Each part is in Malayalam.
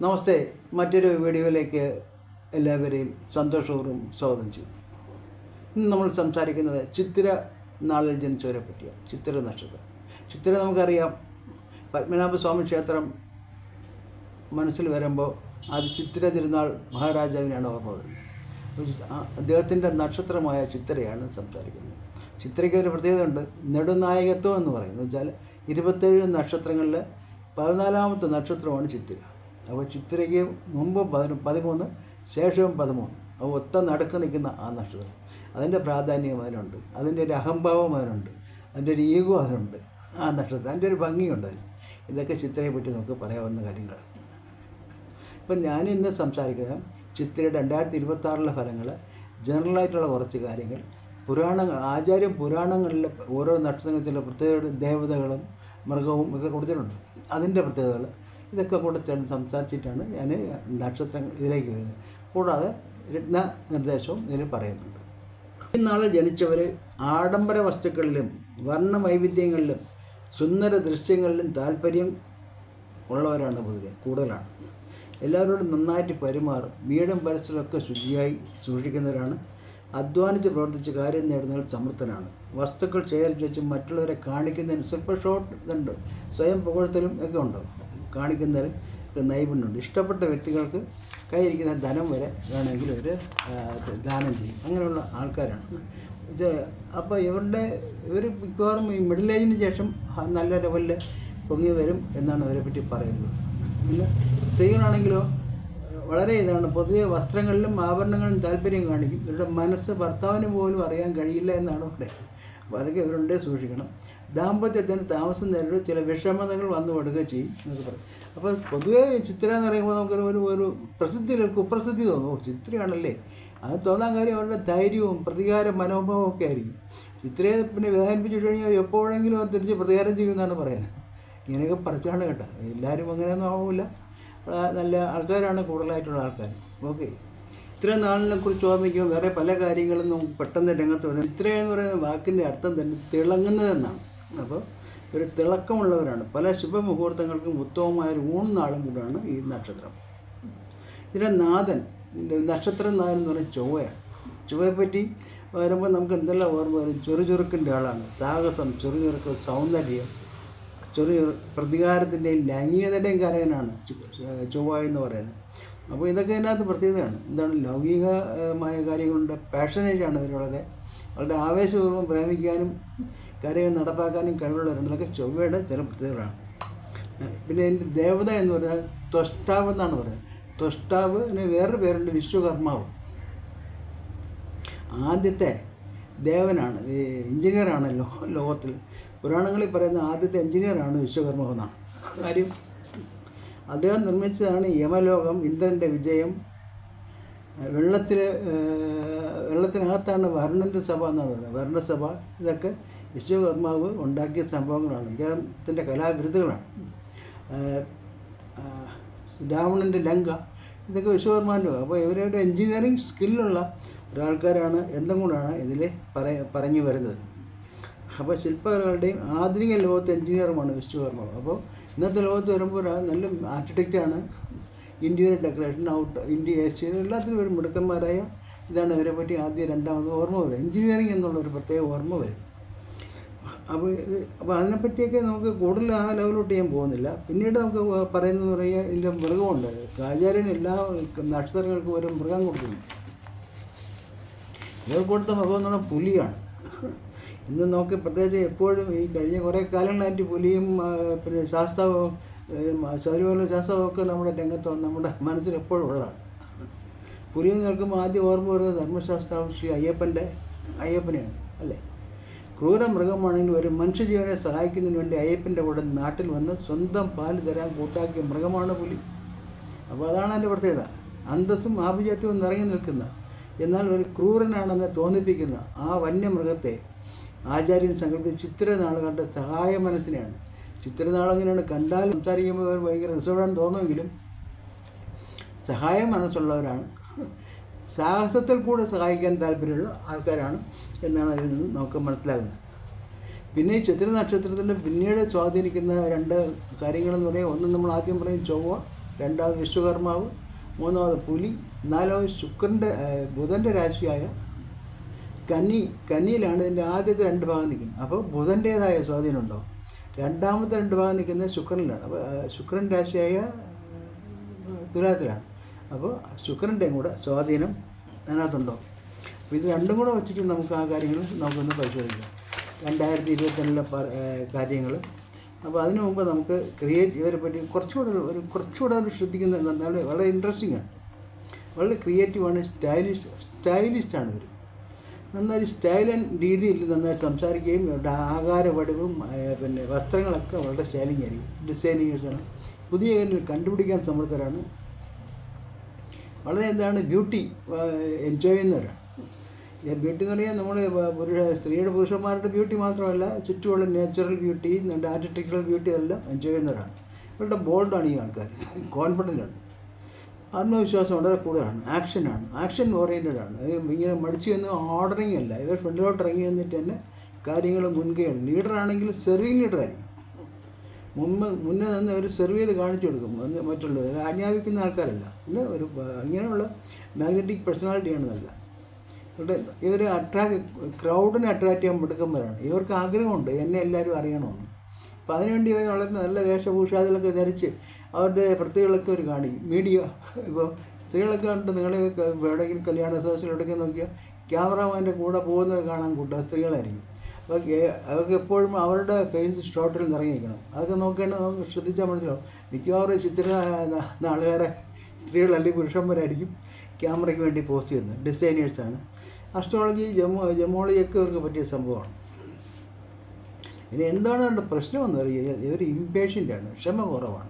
നമസ്തേ. മറ്റൊരു വീഡിയോയിലേക്ക് എല്ലാവരെയും സന്തോഷപൂർവം സ്വാഗതം ചെയ്യും ഇന്ന് നമ്മൾ സംസാരിക്കുന്നത് ചിത്ര നാളിൽ ജനിച്ചവരെ പറ്റിയാണ്. ചിത്ര നക്ഷത്രം. ചിത്ര നമുക്കറിയാം. പത്മനാഭസ്വാമി ക്ഷേത്രം മനസ്സിൽ വരുമ്പോൾ അത് ചിത്ര തിരുനാൾ മഹാരാജാവിനാണ് ഓർമ്മ വരുന്നത്. അദ്ദേഹത്തിന്റെ നക്ഷത്രമായ ചിത്രയാണ് സംസാരിക്കുന്നത്. ചിത്രയ്ക്ക് ഒരു പ്രത്യേകതയുണ്ട്. നെടുനായകത്വം എന്ന് പറയുന്നത്. വെച്ചാൽ ഇരുപത്തേഴ് നക്ഷത്രങ്ങളിൽ പതിനാലാമത്തെ നക്ഷത്രമാണ് ചിത്തിര അപ്പോൾ ചിത്രയ്ക്ക് മുമ്പ് പതിമൂന്ന് ശേഷവും പതിമൂന്ന്. അവ ഒത്ത നടുക്ക് നിൽക്കുന്ന ആ നക്ഷത്രം. അതിന്റെ പ്രാധാന്യം അതിനുണ്ട് അതിന്റെ ഒരു അഹംഭാവം അതിനുണ്ട് അതിന്റെ ഒരു ഈഗോ അതിനുണ്ട് ആ നക്ഷത്രം. അതിന്റെ ഒരു ഭംഗിയുണ്ട് അതിന്. ഇതൊക്കെ ചിത്രയെ പറ്റി നമുക്ക് പറയാവുന്ന കാര്യങ്ങൾ. ഇപ്പം ഞാൻ ഇന്ന് സംസാരിക്കുക ചിത്രയുടെ രണ്ടായിരത്തി ഇരുപത്തി ആറിലെ ഫലങ്ങൾ ജനറലായിട്ടുള്ള കുറച്ച് കാര്യങ്ങൾ പുരാണ ആചാര്യ പുരാണങ്ങളിൽ ഓരോ നക്ഷത്രങ്ങളിൽ പ്രത്യേക ദേവതകളും മൃഗവും ഒക്കെ കൊടുത്തിട്ടുണ്ട്. അതിന്റെ പ്രത്യേകതകൾ ഇതൊക്കെ കൂടെ ചേർന്ന് സംസാരിച്ചിട്ടാണ് ഞാൻ നക്ഷത്രങ്ങൾ ഇതിലേക്ക് വരുന്നത്. കൂടാതെ രത്ന നിർദ്ദേശവും ഇതിൽ പറയുന്നുണ്ട്. ഇന്നാളിൽ നാളിൽ ജനിച്ചവർ ആഡംബര വസ്തുക്കളിലും വർണ വൈവിധ്യങ്ങളിലും സുന്ദര ദൃശ്യങ്ങളിലും താല്പര്യം ഉള്ളവരാണ് പൊതുവെ കൂടുതലാണ്. എല്ലാവരോടും നന്നായിട്ട് പെരുമാറും. വീടും പരിസരമൊക്കെ ശുചിയായി സൂക്ഷിക്കുന്നവരാണ്. അധ്വാനിച്ച് പ്രവർത്തിച്ച് കാര്യം നേടുന്നതിൽ സമർത്ഥനാണ്. വസ്തുക്കൾ ശേഖരിച്ച് വെച്ച് മറ്റുള്ളവരെ കാണിക്കുന്നതിന് സ്വല്പം ഷോർട്ട് ഇതുണ്ട് സ്വയം പുകഴ്ത്തലും ഒക്കെ ഉണ്ട്. കാണിക്കുന്നതിൽ നൈപുണ്യമുണ്ട്. ഇഷ്ടപ്പെട്ട വ്യക്തികൾക്ക് കൈയിരിക്കുന്ന ധനം വരെ വേണമെങ്കിൽ അവർ ദാനം ചെയ്യും. അങ്ങനെയുള്ള ആൾക്കാരാണ്. ഇത് അപ്പോൾ ഇവരുടെ ഇവർ മിക്കവാറും ഈ മിഡിൽ ഏജിന് ശേഷം നല്ല ലെവലിൽ പൊങ്ങി വരും എന്നാണ് അവരെ പറ്റി പറയുന്നത്. പിന്നെ സ്ത്രീകളാണെങ്കിലോ വളരെ ഇതാണ്. പൊതുവെ വസ്ത്രങ്ങളിലും ആഭരണങ്ങളിലും താല്പര്യം കാണിക്കും. ഇവരുടെ മനസ്സ് ഭർത്താവിന് പോലും അറിയാൻ കഴിയില്ല എന്നാണ് അവിടെ അപ്പോൾ അതൊക്കെ ഇവരുണ്ടേ സൂക്ഷിക്കണം. ദാമ്പത്യത്തിന് താമസം നേരിടും ചില വിഷമതകൾ വന്നു കൊടുക്കുകയും ചെയ്യും എന്നൊക്കെ പറയും. അപ്പോൾ പൊതുവേ ചിത്ര എന്ന് പറയുമ്പോൾ നമുക്കൊരു ഒരു ഒരു പ്രസിദ്ധി കുപ്രസിദ്ധി തോന്നും. ചിത്രയാണല്ലേ? അത് തോന്നാൻ കാര്യം അവരുടെ ധൈര്യവും പ്രതികാര മനോഭാവവും ഒക്കെ ആയിരിക്കും. ചിത്രയെ പിന്നെ വിധാനിപ്പിച്ചു കഴിഞ്ഞാൽ എപ്പോഴെങ്കിലും അത് തിരിച്ച് പ്രതികാരം ചെയ്യുമെന്നാണ് പറയുന്നത്. ഇങ്ങനെയൊക്കെ പറിച്ചാണ് കേട്ടോ. എല്ലാവരും അങ്ങനെയൊന്നും ആവില്ല നല്ല ആൾക്കാരാണ് കൂടുതലായിട്ടുള്ള ആൾക്കാർ ഓക്കെ. ഇത്രയും നാളിനെ കുറിച്ച് ഓർമ്മിക്കുമ്പോൾ വേറെ പല കാര്യങ്ങളും പെട്ടെന്ന് രംഗത്ത് വരുന്നത് ഇത്രയെന്ന് പറയുന്ന വാക്കിന്റെ അർത്ഥം തന്നെ തിളങ്ങുന്നതെന്നാണ്. അപ്പോൾ ഒരു തിളക്കമുള്ളവരാണ്. പല ശുഭമുഹൂർത്തങ്ങൾക്കും ഉത്തമമായ ഒരു ഊൺനാളും കൂടാണ് ഈ നക്ഷത്രം. ഇതിലെ നാഥൻ ഇതിന്റെ നക്ഷത്രം നാഥൻ എന്ന് പറയുന്നത് ചൊവ്വയാണ്. ചൊവ്വയെപ്പറ്റി വരുമ്പോൾ നമുക്ക് എന്തെല്ലാം ഓർമ്മ വരും? ചെറുചുറുക്കിന്റെ ആളാണ്. സാഹസം ചെറുചുറുക്ക് സൗന്ദര്യം ചെറിയ പ്രതികാരത്തിന്റെയും ലൈംഗികതയുടെയും കാരകനാണ് ചൊവ്വ എന്ന് പറയുന്നത്. അപ്പോൾ ഇതൊക്കെ ഇതിനകത്ത് പ്രത്യേകതയാണ്. എന്താണ് ലൗകികമായ കാര്യങ്ങളുടെ പാഷനേറ്റാണ് ഇവർ വളരെ വളരെ ആവേശപൂർവം പ്രേമിക്കാനും കാര്യങ്ങൾ നടപ്പാക്കാനും കഴിവുള്ള രണ്ടൊക്കെ ചൊവ്വയുടെ ചില പ്രത്യേകതകളാണ്. പിന്നെ എന്റെ ദേവത എന്ന് പറഞ്ഞാൽ ത്വഷ്ടാവ് എന്നാണ് പറയുന്നത്. ത്വഷ്ടാവ് പിന്നെ വേറൊരു പേരുണ്ട് വിശ്വകർമാവ്. ആദ്യത്തെ ദേവനാണ് എഞ്ചിനീയറാണ് ലോ ലോകത്തിൽ. പുരാണങ്ങളിൽ പറയുന്ന ആദ്യത്തെ എഞ്ചിനീയറാണ് വിശ്വകർമാവ് എന്നാണ്. കാര്യം അദ്ദേഹം നിർമ്മിച്ചതാണ് യമലോകം ഇന്ദ്രന്റെ വിജയം വെള്ളത്തിൽ വെള്ളത്തിനകത്താണ് ഭരണന്റെ സഭ എന്നാണ് പറയുന്നത്. വർണസഭ ഇതൊക്കെ വിശ്വകർമാവ് ഉണ്ടാക്കിയ സംഭവങ്ങളാണ്. അദ്ദേഹത്തിന്റെ കലാവിരുദ്ധകളാണ് രാവണന്റെ ലങ്ക ഇതൊക്കെ വിശ്വകർമാന്റെ അപ്പോൾ ഇവരുടെ എൻജിനീയറിങ് സ്കില്ലുള്ള ഒരാൾക്കാരാണ് എന്തും കൊണ്ടാണ് ഇതിൽ പറയ പറഞ്ഞു വരുന്നത്. അപ്പോൾ ശില്പകലകളുടെയും ആധുനിക ലോകത്തെ എഞ്ചിനീയറുമാണ് വിശ്വകർമാവ്. അപ്പോൾ ഇന്നത്തെ ലോകത്ത് വരുമ്പോൾ നല്ല ആർക്കിടെക്റ്റാണ്. ഇന്ത്യയുടെ ഡെക്കറേഷൻ ഔട്ട് ഇന്ത്യ ഏഷ്യ എല്ലാത്തിനും ഒരു മിടുക്കന്മാരായ ഇതാണ് ഇവരെ പറ്റി ആദ്യം രണ്ടാമത് ഓർമ്മ വരും. എഞ്ചിനീയറിംഗ് എന്നുള്ള ഒരു പ്രത്യേക ഓർമ്മ വരും. അപ്പോൾ ഇത് അപ്പോൾ അതിനെപ്പറ്റിയൊക്കെ നമുക്ക് കൂടുതൽ ആ ലെവലോട്ട് ചെയ്യാൻ പോകുന്നില്ല. പിന്നീട് നമുക്ക് പറയുന്നത് പറയുക ഇതിന്റെ മൃഗമുണ്ട്. ആചാര്യൻ എല്ലാ നക്ഷത്രങ്ങൾക്കും ഒരു മൃഗം കൊടുക്കുന്നു. ഇവർ കൊടുത്ത മൃഗം എന്ന് പറഞ്ഞാൽ പുലിയാണ്. ഇന്ന് നോക്കി പ്രത്യേകിച്ച് എപ്പോഴും ഈ കഴിഞ്ഞ കുറേ കാലങ്ങളായിട്ട് പുലിയും പിന്നെ ശാസ്ത്രവും ശബരിമല ശാസ്ത്രവും ഒക്കെ നമ്മുടെ രംഗത്ത് നമ്മുടെ മനസ്സിൽ എപ്പോഴും ഉള്ളതാണ്. പുലി നിൽക്കുമ്പോൾ ആദ്യം ഓർമ്മ വരുന്നത് ധർമ്മശാസ്ത്രാവ് ശ്രീ അയ്യപ്പന്റെ അയ്യപ്പനെയാണ് അല്ലേ? ക്രൂര മൃഗമാണെങ്കിൽ ഒരു മനുഷ്യജീവനെ സഹായിക്കുന്നതിന് വേണ്ടി അയ്യപ്പന്റെ കൂടെ നാട്ടിൽ വന്ന് സ്വന്തം പാൽ തരാൻ കൂട്ടാക്കിയ മൃഗമാണ് പുലി. അപ്പോൾ അതാണ് അതിന്റെ പ്രത്യേകത. അന്തസ്സും ആഭിജാത്യവും നിറങ്ങി നിൽക്കുന്ന എന്നാൽ ഒരു ക്രൂരനാണെന്ന് തോന്നിപ്പിക്കുന്ന ആ വന്യമൃഗത്തെ ആചാര്യൻ സങ്കല്പിച്ച ചിത്രനാളുകളുടെ സഹായ മനസ്സിനെയാണ്. ചിത്രനാളങ്ങനെയാണ് കണ്ടാൽ സംസാരിക്കുമ്പോൾ ഭയങ്കര റിസർവാണെന്ന് തോന്നുമെങ്കിലും സഹായ മനസ്സുള്ളവരാണ് സാഹസത്തിൽ കൂടെ സഹായിക്കാൻ താല്പര്യമുള്ള ആൾക്കാരാണ് എന്നാണ് അതിൽ നിന്ന് നമുക്ക് മനസ്സിലാകുന്നത്. പിന്നെ ഈ ചിത്ര നക്ഷത്രത്തിന്റെ പിന്നീട് സ്വാധീനിക്കുന്ന രണ്ട് കാര്യങ്ങളെന്ന് പറയുക ഒന്ന് നമ്മൾ ആദ്യം പറയും ചൊവ്വ രണ്ടാമത് വിശ്വകർമാവ് മൂന്നാമത് പുലി നാലാമത് ശുക്രന്റെ ബുധന്റെ രാശിയായ കന്നി കന്നിയിലാണ് ഇതിന്റെ ആദ്യത്തെ രണ്ട് ഭാഗം നിൽക്കുന്നത്. അപ്പോൾ ബുധന്റേതായ സ്വാധീനമുണ്ടോ രണ്ടാമത്തെ രണ്ട് ഭാഗം നിൽക്കുന്നത് ശുക്രനിലാണ്. അപ്പോൾ ശുക്രൻ രാശിയായ തുലാത്തിലാണ്. അപ്പോൾ ശുക്രന്റെയും കൂടെ സ്വാധീനം അതിനകത്തുണ്ടോ? അപ്പോൾ ഇത് രണ്ടും കൂടെ വെച്ചിട്ട് നമുക്ക് ആ കാര്യങ്ങൾ നമുക്കൊന്ന് പരിശോധിക്കാം. രണ്ടായിരത്തി ഇരുപത്തിരണ്ടിലെ കാര്യങ്ങൾ. അപ്പോൾ അതിനു മുമ്പ് നമുക്ക് ക്രിയേറ്റ് ഇവരെ പറ്റി കുറച്ചുകൂടെ ഒരു- കുറച്ചുകൂടെ ഒരു ശ്രദ്ധിക്കുന്നത് എന്നാൽ വളരെ ഇൻട്രസ്റ്റിംഗ് ആണ്. വളരെ ക്രിയേറ്റീവാണ് സ്റ്റൈലിഷ് സ്റ്റൈലിസ്റ്റാണ് ഇവർ നന്നായി സ്റ്റൈലൻ രീതിയിൽ നന്നായി സംസാരിക്കുകയും അവരുടെ ആകാര വടിവും പിന്നെ വസ്ത്രങ്ങളൊക്കെ വളരെ സ്റ്റൈലിംഗ് ആയിരിക്കും. ഡിസൈനിങ്ങേഴ്സാണ് പുതിയ കണ്ടുപിടിക്കാൻ സമർത്ഥരാണ് വളരെ എന്താണ് ബ്യൂട്ടി എൻജോയ് ചെയ്യുന്നവരാണ് ബ്യൂട്ടി എന്ന് പറയാൻ നമ്മൾ പുരുഷ സ്ത്രീയുടെ പുരുഷന്മാരുടെ ബ്യൂട്ടി മാത്രമല്ല ചുറ്റുമുള്ള നാച്ചുറൽ ബ്യൂട്ടി ആർട്ടിറ്റിക്കൽ ബ്യൂട്ടി എല്ലാം എൻജോയ് ചെയ്യുന്നവരാണ് ഇവരുടെ ബോൾഡാണ് ഈ ആൾക്കാർ. കോൺഫിഡന്റ് ആണ്. ആത്മവിശ്വാസം വളരെ കൂടുതലാണ്. ആക്ഷനാണ് ആക്ഷൻ ഓറിയന്റഡ് ആണ് ഇത് ഇങ്ങനെ മടിച്ചു എന്ന് ഓർഡറിങ് അല്ല. ഇവർ ഫ്രണ്ടിലോട്ട് ഇറങ്ങി വന്നിട്ട് തന്നെ കാര്യങ്ങൾ മുൻകൈയാണ് ലീഡറാണെങ്കിൽ സെർവിങ് ലീഡറായിരിക്കും മുമ്പ് മുന്നേ നിന്ന് ഒരു സെർവ് ചെയ്ത് കാണിച്ചു കൊടുക്കും. മറ്റുള്ളവർ. ആജ്ഞാപിക്കുന്ന ആൾക്കാരല്ല. അല്ല ഒരു ഇങ്ങനെയുള്ള മാഗ്നറ്റിക് പേഴ്സണാലിറ്റിയാണ് നല്ല. ഇവിടെ ഇവർ അട്രാക്ട് ക്രൗഡിനെ അട്രാക്റ്റ് ചെയ്യാൻ മിടുക്കന്മാരാണ്. ഇവർക്ക് ആഗ്രഹമുണ്ട്. എന്നെ എല്ലാവരും അറിയണമെന്ന്. അപ്പോൾ അതിനുവേണ്ടി ഇവർ വളരെ നല്ല വേഷഭൂഷാദികളൊക്കെ ധരിച്ച് അവരുടെ പ്രത്യേകളൊക്കെ അവർ കാണിക്കും. മീഡിയ. ഇപ്പോൾ സ്ത്രീകളൊക്കെ ഉണ്ട് നിങ്ങളെ എവിടെയെങ്കിലും കല്യാണ സദസ്സിൽ എവിടെയൊക്കെ നോക്കിയാൽ ക്യാമറാമാന്റെ കൂടെ പോകുന്നത് കാണാൻ കൂട്ടുക. സ്ത്രീകളായിരിക്കും. അവർക്ക് എപ്പോഴും അവരുടെ ഫേസ് ഷോട്ടിൽ നിറങ്ങിയിരിക്കണം. അതൊക്കെ നോക്കേണ്ടത് നമുക്ക് ശ്രദ്ധിച്ചാൽ മനസ്സിലാവും. മിക്കവാറും ചിത്ര നാളുകാരെ സ്ത്രീകൾ അല്ലെങ്കിൽ പുരുഷന്മാരായിരിക്കും ക്യാമറയ്ക്ക് വേണ്ടി പോസ്റ്റ് ചെയ്യുന്നത്. ഡിസൈനേഴ്സാണ് അസ്ട്രോളജി ജമോ ജമോളജിയൊക്കെ ഇവർക്ക് പറ്റിയ സംഭവമാണ്. ഇനി എന്താണ് അവരുടെ പ്രശ്നമെന്ന് പറയുക? ഇവർ ഇമ്പേഷ്യന്റാണ് ക്ഷമ കുറവാണ്.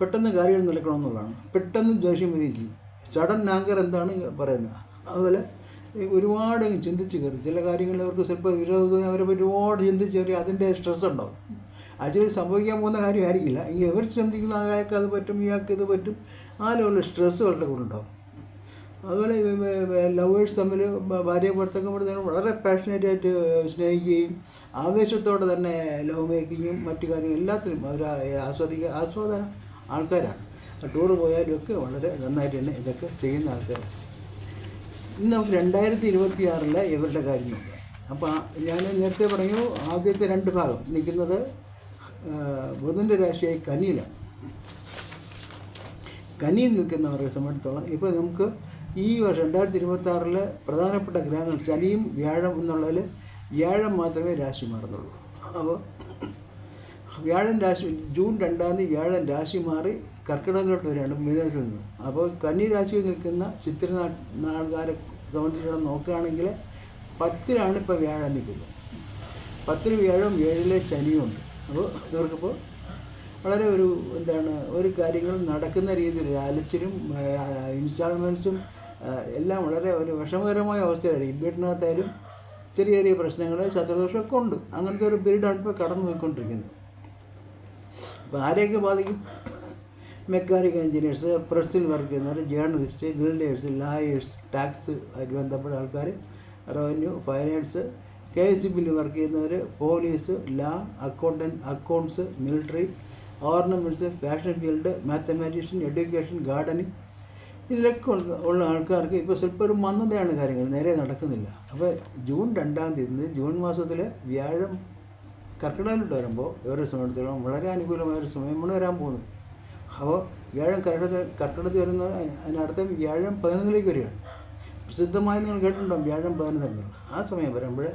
പെട്ടെന്ന് കാര്യങ്ങൾ നടക്കണമെന്നുള്ളതാണ്. പെട്ടെന്ന് ദേഷ്യം വരികയും ചെയ്യും. സഡൻ ആങ്കർ എന്താണ് പറയുന്നത്? അതുപോലെ ഒരുപാട് ചിന്തിച്ച് കയറി. ചില കാര്യങ്ങളിൽ അവർക്ക് ചിലപ്പോൾ വിരോധം അവരെ ഒരുപാട് ചിന്തിച്ച് കയറി അതിന്റെ സ്ട്രെസ് ഉണ്ടാവും. ആക്ച്വലി സംഭവിക്കാൻ പോകുന്ന കാര്യമായിരിക്കില്ല. ഈ എവർ ശ്രമിക്കുന്ന അയാൾക്ക് അത് പറ്റും ഇയാൾക്ക് ഇത് പറ്റും. ആ ലെവലിൽ സ്ട്രെസ് അവരുടെ കൂടെ ഉണ്ടാവും. അതുപോലെ ലവേഴ്സ് തമ്മിൽ ഭാര്യ ഭർത്തക്കപ്പെടുന്ന വളരെ പാഷനേറ്റ് ആയിട്ട് സ്നേഹിക്കുകയും ആവേശത്തോടെ തന്നെ ലവ് മേക്കിങ്ങും മറ്റു കാര്യങ്ങളും എല്ലാത്തിനും അവർ ആസ്വദിക്കുക ആസ്വാദന ആൾക്കാരാണ്. ടൂർ പോയാലും ഒക്കെ വളരെ നന്നായിട്ട് തന്നെ ഇതൊക്കെ ചെയ്യുന്ന ആൾക്കാരാണ്. ഇന്ന് രണ്ടായിരത്തി ഇരുപത്തി ആറിലെ ഇവരുടെ കാര്യം. അപ്പോൾ ഞാൻ നേരത്തെ പറഞ്ഞു ആദ്യത്തെ രണ്ട് ഭാഗം നിൽക്കുന്നത് ബുധന്റെ രാശിയായി കനിയിലാണ്. കനിയിൽ നിൽക്കുന്നവരെ സംബന്ധിച്ചിടത്തോളം ഇപ്പോൾ നമുക്ക് ഈ വർഷം രണ്ടായിരത്തി ഇരുപത്തി ആറിൽ പ്രധാനപ്പെട്ട ഗ്രഹങ്ങൾ ശനിയും വ്യാഴം എന്നുള്ളതിൽ വ്യാഴം മാത്രമേ രാശി മാറുന്നുള്ളൂ. അപ്പോൾ വ്യാഴൻ രാശി ജൂൺ രണ്ടാം തീയതി വ്യാഴൻ രാശി മാറി കർക്കിടകത്തിലോട്ട് വരികയാണ് മിഥുനത്തിൽ നിന്ന് അപ്പോൾ കന്നി രാശിയിൽ നിൽക്കുന്ന ചിത്ര നാൾക്കാരെ സംബന്ധിച്ചിടത്തോളം നോക്കുകയാണെങ്കിൽ പത്തിലാണ് ഇപ്പോൾ വ്യാഴം നിൽക്കുന്നത്. പത്തിൽ വ്യാഴം ഏഴിലെ ശനിയും ഉണ്ട്. അപ്പോൾ ഇവർക്കിപ്പോൾ വളരെ ഒരു എന്താണ് ഒരു കാര്യങ്ങൾ നടക്കുന്ന രീതിയിൽ അലച്ചിലും ഇൻസ്റ്റാൾമെന്റ്സും എല്ലാം വളരെ ഒരു വിഷമകരമായ അവസ്ഥയിലായിരിക്കും. വീട്ടിനകത്തായാലും ചെറിയ ചെറിയ പ്രശ്നങ്ങൾ ശത്രുദോഷമൊക്കെ ഉണ്ട്. അങ്ങനത്തെ ഒരു പീരീഡാണ് ഇപ്പോൾ കടന്നു പോയിക്കൊണ്ടിരിക്കുന്നത് അപ്പോൾ ആരെയൊക്കെ ബാധിക്കും? മെക്കാനിക്കൽ എഞ്ചിനീയേഴ്സ് പ്രസ്സിൽ വർക്ക് ചെയ്യുന്നവർ ജേർണലിസ്റ്റ് ബിൽഡേഴ്സ് ലായേഴ്സ് ടാക്സ് ആയിട്ട് ബന്ധപ്പെട്ട ആൾക്കാർ റവന്യൂ ഫൈനാൻസ് കെ എസ് ബിയിൽ വർക്ക് ചെയ്യുന്നവർ police law accountant accounts military ornaments fashion field mathematician education gardening. ഇതിലൊക്കെ ഉള്ള- ആൾക്കാർക്ക് ഇപ്പോൾ സ്വല്പം ഒരു മന്ദതയാണ് കാര്യങ്ങൾ. നേരെ നടക്കുന്നില്ല. അപ്പോൾ ജൂൺ രണ്ടാം തീയതി ജൂൺ മാസത്തിൽ വ്യാഴം കർക്കിടകത്തിലോട്ട് വരുമ്പോൾ ഇവരുടെ സംബന്ധിച്ചിടത്തോളം വളരെ അനുകൂലമായ ഒരു സമയമാണ് വരാൻ പോകുന്നത് അപ്പോൾ വ്യാഴം കർക്കിടക കർക്കിടകത്തിൽ വരുന്ന അതിനർത്ഥം വ്യാഴം പതിനൊന്നിലേക്ക് വരികയാണ്. പ്രസിദ്ധമായി നിങ്ങൾ കേട്ടിട്ടുണ്ടാകും വ്യാഴം പതിനൊന്നിൽ ആ സമയം വരുമ്പോൾ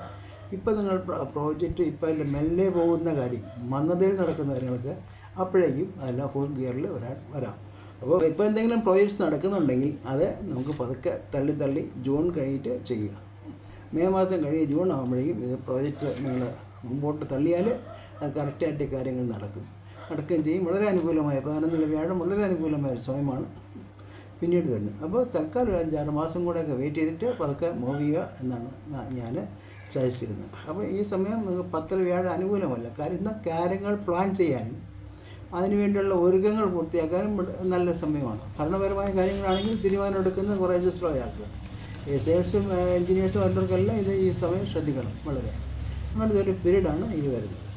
ഇപ്പം നിങ്ങൾ പ്രോജക്റ്റ് ഇപ്പം അതിൽ മെല്ലെ പോകുന്ന കാര്യം മന്ദതയിൽ നടക്കുന്ന കാര്യങ്ങളൊക്കെ അപ്പോഴേക്കും അതെല്ലാം ഫുൾ ഗിയറിൽ വരാൻ വരാം. അപ്പോൾ ഇപ്പോൾ എന്തെങ്കിലും പ്രോജക്ട്സ് നടക്കുന്നുണ്ടെങ്കിൽ അത് നമുക്ക് പതുക്കെ തള്ളി തള്ളി ജൂൺ കഴിഞ്ഞിട്ട് ചെയ്യുക. മെയ് മാസം കഴിഞ്ഞ് ജൂൺ ആകുമ്പോഴേക്കും ഇത് പ്രോജക്റ്റ് നിങ്ങൾ മുമ്പോട്ട് തള്ളിയാൽ അത് കറക്റ്റായിട്ട് കാര്യങ്ങൾ നടക്കും. നടക്കുകയും ചെയ്യും. വളരെ അനുകൂലമായ പതിനൊന്നിലെ വ്യാഴം വളരെ അനുകൂലമായ ഒരു സമയമാണ് പിന്നീട് വരുന്നത്. അപ്പോൾ തൽക്കാലം ഒരു അഞ്ചാറ് മാസം കൂടെയൊക്കെ വെയിറ്റ് ചെയ്തിട്ട് പതുക്കെ മൂവ് ചെയ്യുക എന്നാണ് ഞാൻ സജസ്റ്റ് അപ്പോൾ ഈ സമയം പത്ര വ്യാഴം അനുകൂലമല്ല. എന്നാൽ കാര്യങ്ങൾ പ്ലാൻ ചെയ്യാനും അതിനുവേണ്ടിയുള്ള ഒരുക്കങ്ങൾ പൂർത്തിയാക്കാനും നല്ല സമയമാണ്. ഭരണപരമായ കാര്യങ്ങളാണെങ്കിൽ തീരുമാനം എടുക്കുന്നത് കുറേശ്ശെ സ്ലോ ആക്കുക. സെയിൽസും എഞ്ചിനീയേഴ്സും എല്ലാവർക്കെല്ലാം ഇത് ഈ സമയം ശ്രദ്ധിക്കണം വളരെ. അങ്ങനത്തെ ഒരു പീരീഡാണ് ഈ വരുന്നത്.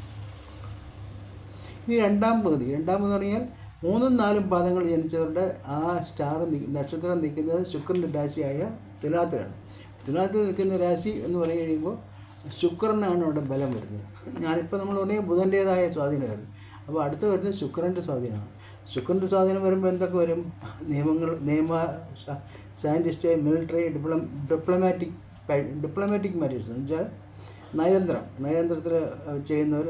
ഇനി രണ്ടാം പകുതി. രണ്ടാം പകുതി പറഞ്ഞാൽ മൂന്നും നാലും പാദങ്ങൾ ജനിച്ചവരുടെ ആ സ്റ്റാർ നക്ഷത്രം നിൽക്കുന്നത് ശുക്രന്റെ രാശിയായ തുലാത്തിലാണ് തുലാത്തിൽ നിൽക്കുന്ന രാശി എന്ന് പറഞ്ഞു കഴിയുമ്പോൾ ശുക്രനാണ് അവിടെ ബലം വരുന്നത്. ഞാനിപ്പോൾ നമ്മൾ ഉടനെ ബുധന്റേതായ സ്വാധീനമായിരുന്നു അപ്പോൾ അടുത്ത് വരുന്നത് ശുക്രന്റെ സ്വാധീനമാണ്. ശുക്രന്റെ സ്വാധീനം വരുമ്പോൾ എന്തൊക്കെ വരും? നിയമങ്ങൾ നിയമ scientist military ഡിപ്ലോ diplomatic diplomatic matters എന്ന് വെച്ചാൽ നയതന്ത്രം. നയതന്ത്രത്തിൽ ചെയ്യുന്നവർ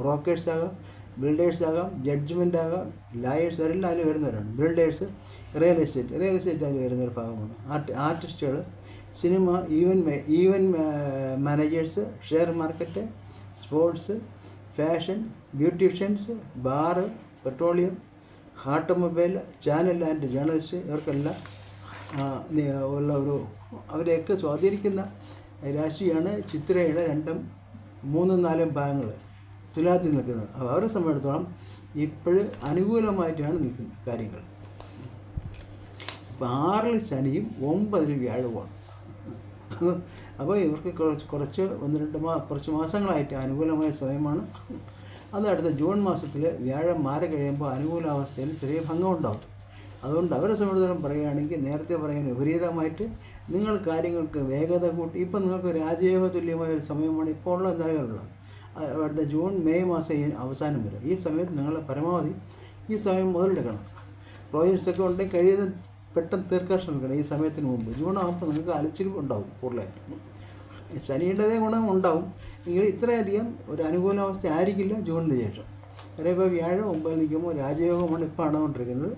ബ്രോക്കേഴ്സ് ആകാം ബിൽഡേഴ്സ് ആകാം ജഡ്ജ്മെന്റ് ആകാം ലായേഴ്സ് അവരെല്ലാം അതിൽ വരുന്നവരാണ്. Builders real estate real estate അതിൽ വരുന്ന ഒരു ഭാഗമാണ് ആർട്ട് ആർട്ടിസ്റ്റുകൾ cinema even even managers share market sports fashion beauticians bar petroleum automobile channel and journalist ഇവർക്കെല്ലാം ഉള്ള ഒരു അവരെയൊക്കെ സ്വാധീനിക്കുന്ന രാശിയാണ് ചിത്രയുടെ രണ്ടും മൂന്നും നാലും ഭാഗങ്ങൾ തുലാത്തിൽ നിൽക്കുന്നത്. അവരെ സംബന്ധിച്ചിടത്തോളം ഇപ്പോഴും അനുകൂലമായിട്ടാണ് നിൽക്കുന്നത് കാര്യങ്ങൾ. ഇപ്പോൾ ആറിൽ ശനിയും ഒമ്പതിൽ വ്യാഴവുമാണ്. അപ്പോൾ ഇവർക്ക് കുറച്ച് കുറച്ച് ഒന്ന് രണ്ട് മാ കുറച്ച് മാസങ്ങളായിട്ട് അനുകൂലമായ സമയമാണ്. അത് അടുത്ത ജൂൺ മാസത്തിൽ വ്യാഴം മാറി കഴിയുമ്പോൾ അനുകൂലാവസ്ഥയിൽ ചെറിയ ഭംഗം ഉണ്ടാവും അതുകൊണ്ട് അവരെ സംബന്ധിച്ചിടത്തോളം പറയുകയാണെങ്കിൽ നേരത്തെ പറയാൻ വിപരീതമായിട്ട് നിങ്ങൾ കാര്യങ്ങൾക്ക് വേഗത കൂട്ടി ഇപ്പം നിങ്ങൾക്ക് രാജയോഗ തുല്യമായ ഒരു സമയമാണ് ഇപ്പോൾ ഉള്ള എന്തായാലുള്ളത് അടുത്ത ജൂൺ മെയ് മാസം അവസാനം വരും. ഈ സമയത്ത് നിങ്ങൾ പരമാവധി ഈ സമയം മുതലെടുക്കണം. പ്രോജക്ട്സ് ഒക്കെ ഉണ്ടെങ്കിൽ കഴിയുന്ന പെട്ടെന്ന് തീർക്കാൻ ശ്രമിക്കണം. ഈ സമയത്തിന് മുമ്പ്. ജൂൺ ആകുമ്പോൾ നിങ്ങൾക്ക് അലച്ചിൽ ഉണ്ടാവും കൂടുതലായിട്ട്. ശനിയുടേതേ ഗുണം ഉണ്ടാവും. എങ്കിലും ഇത്രയധികം ഒരു അനുകൂലാവസ്ഥ ആയിരിക്കില്ല ജൂണിന് ശേഷം. അതായത് ഇപ്പോൾ വ്യാഴം ഒമ്പത് നിൽക്കുമ്പോൾ രാജയോഗമാണ് ഇപ്പോൾ നടന്നുകൊണ്ടിരിക്കുന്നത്.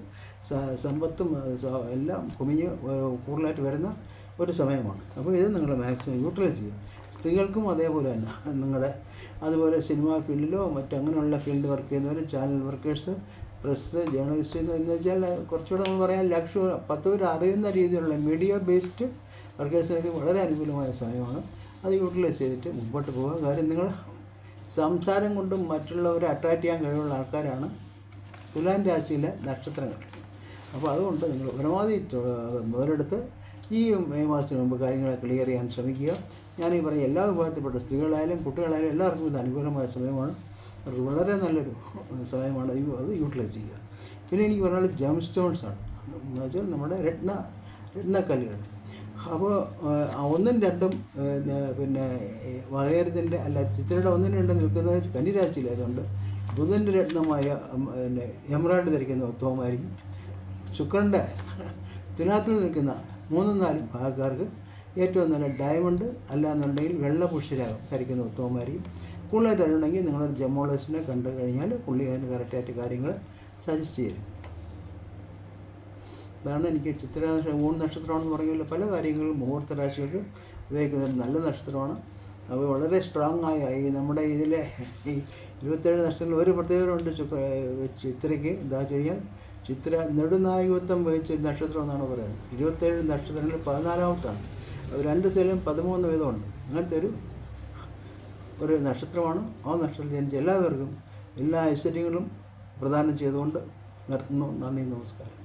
സമ്പത്തും എല്ലാം കുമിഞ്ഞ് കൂടുതലായിട്ട് വരുന്ന ഒരു സമയമാണ്. അപ്പോൾ ഇത് നിങ്ങൾ മാക്സിമം യൂട്ടിലൈസ് ചെയ്യുക. സ്ത്രീകൾക്കും അതേപോലെ തന്നെ. നിങ്ങളുടെ അതുപോലെ സിനിമാ ഫീൽഡിലോ മറ്റങ്ങനെയുള്ള ഫീൽഡ് വർക്ക് ചെയ്യുന്നവർ ചാനൽ വർക്കേഴ്സ് പ്രസ് ജേർണലിസ്റ്റ് എന്ന് വെച്ചാൽ കുറച്ചുകൂടെ നമ്മൾ പറയാൻ ലക്ഷ്യം പത്ത് പേര് അറിയുന്ന രീതിയിലുള്ള മീഡിയ ബേസ്ഡ് വർക്കേഴ്സിനൊക്കെ വളരെ അനുകൂലമായ സമയമാണ്. അത് യൂട്ടിലൈസ് ചെയ്തിട്ട് മുമ്പോട്ട് പോകുക കാര്യം നിങ്ങൾ സംസാരം കൊണ്ടും മറ്റുള്ളവരെ അട്രാക്റ്റ് ചെയ്യാൻ കഴിവുള്ള ആൾക്കാരാണ് തുലാൻ രാശിയിലെ നക്ഷത്രങ്ങൾ. അപ്പോൾ അതുകൊണ്ട് നിങ്ങൾ പരമാവധി മുതലെടുത്ത് ഈ മെയ് മാസത്തിന് മുമ്പ് കാര്യങ്ങളെ ക്ലിയർ ചെയ്യാൻ ശ്രമിക്കുക. ഞാൻ ഈ പറഞ്ഞ എല്ലാ വിഭാഗത്തിൽപ്പെട്ട സ്ത്രീകളായാലും കുട്ടികളായാലും എല്ലാവർക്കും ഇത് അനുകൂലമായ സമയമാണ്. അത് വളരെ നല്ലൊരു സമയമാണ്. അത് യൂട്ടിലൈസ് ചെയ്യുക. പിന്നെ എനിക്ക് പറഞ്ഞാൽ ജം സ്റ്റോൺസ് ആണ്. എന്ന് വെച്ചാൽ നമ്മുടെ രത്ന രത്നക്കല്ലുകൾ. അപ്പോൾ ഒന്നും രണ്ടും പിന്നെ വകയരത്തിന്റെ അല്ല ചിത്രയുടെ ഒന്നും രണ്ടും നിൽക്കുന്നത് കന്നിരാശിയിലായതുകൊണ്ട് ബുധന്റെ രത്നമായ പിന്നെ എമറാൾഡ് ധരിക്കുന്ന ഉത്തമമായിരിക്കും ശുക്രന്റെ തുലാത്തിൽ നിൽക്കുന്ന മൂന്നും നാലും ഭാഗക്കാർക്ക് ഏറ്റവും നല്ല ഡയമണ്ട് അല്ലാന്നുണ്ടെങ്കിൽ വെള്ള പുഷ്യരാഗം ധരിക്കുന്ന ഉത്തമമായിരിക്കും കൂടുതൽ തരണമെങ്കിൽ നിങ്ങളൊരു ജമോളജിസ്റ്റിനെ കണ്ടു കഴിഞ്ഞാൽ പുള്ളി അതിന് കറക്റ്റായിട്ട് കാര്യങ്ങൾ സജസ്റ്റ് ചെയ്യും. അതാണ് എനിക്ക് ചിത്ര മൂന്ന് നക്ഷത്രമാണെന്ന് പറയുമല്ലോ. പല കാര്യങ്ങളും മുഹൂർത്ത രാശികൾക്ക് ഉപയോഗിക്കുന്ന ഒരു നല്ല നക്ഷത്രമാണ്. അത് വളരെ സ്ട്രോങ് ആയ ഈ നമ്മുടെ ഇതിലെ ഈ ഇരുപത്തേഴ് നക്ഷത്രങ്ങൾ ഒരു പ്രത്യേകതയുണ്ട് ശുക്ര ചിത്രയ്ക്ക്. എന്താ കഴിഞ്ഞാൽ ചിത്ര നെടുനായകത്വം വഹിച്ച നക്ഷത്രം എന്നാണ് പറയുന്നത്. ഇരുപത്തേഴ് നക്ഷത്രങ്ങളിൽ പതിനാലാമത്താണ്. രണ്ട് സൈഡിലും പതിമൂന്ന് വീതമുണ്ട്. അങ്ങനത്തെ ഒരു ഒരു നക്ഷത്രമാണ്. ആ നക്ഷത്രത്തിൽ ജനിച്ച എല്ലാവർക്കും എല്ലാ ഐശ്വര്യങ്ങളും പ്രദാനം ചെയ്തുകൊണ്ട് നിർത്തുന്നു. നന്ദി നമസ്കാരം.